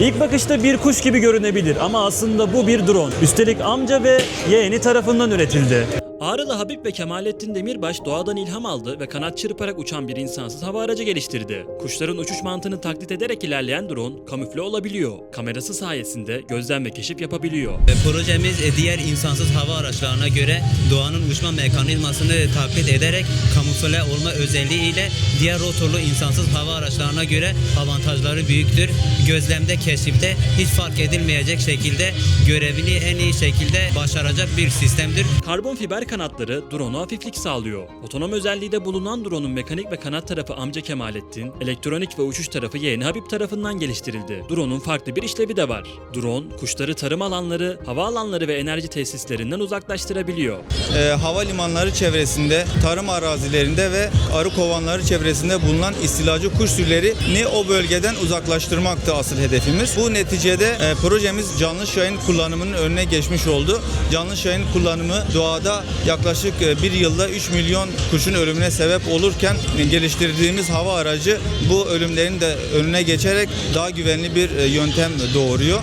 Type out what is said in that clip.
İlk bakışta bir kuş gibi görünebilir ama aslında bu bir drone. Üstelik amca ve yeğeni tarafından üretildi. Ağrılı Habib ve Kemalettin Demirbaş doğadan ilham aldı ve kanat çırparak uçan bir insansız hava aracı geliştirdi. Kuşların uçuş mantığını taklit ederek ilerleyen drone kamufle olabiliyor. Kamerası sayesinde gözlem ve keşif yapabiliyor. Projemiz e, diğer insansız hava araçlarına göre doğanın uçma mekanizmasını taklit ederek kamufle olma özelliğiyle diğer rotorlu insansız hava araçlarına göre avantajları büyüktür. Gözlemde, keşifte hiç fark edilmeyecek şekilde görevini en iyi şekilde başaracak bir sistemdir. Karbon fiber kanatları drone'a hafiflik sağlıyor. Otonom özelliği de bulunan drone'un mekanik ve kanat tarafı amca Kemalettin, elektronik ve uçuş tarafı yeğeni Habib tarafından geliştirildi. Drone'un farklı bir işlevi de var. Drone, kuşları tarım alanları, hava alanları ve enerji tesislerinden uzaklaştırabiliyor. e, havalimanları çevresinde, tarım arazilerinde ve arı kovanları çevresinde bulunan istilacı kuş türlerini o bölgeden uzaklaştırmaktı asıl hedefimiz. Bu neticede e, projemiz canlı yayın kullanımının önüne geçmiş oldu. Canlı yayın kullanımı doğada yaklaşık e, bir yılda 3 milyon kuşun ölümüne sebep olurken e, geliştirdiğimiz hava aracı bu ölümlerin de önüne geçerek daha güvenli bir e, yöntem doğuruyor.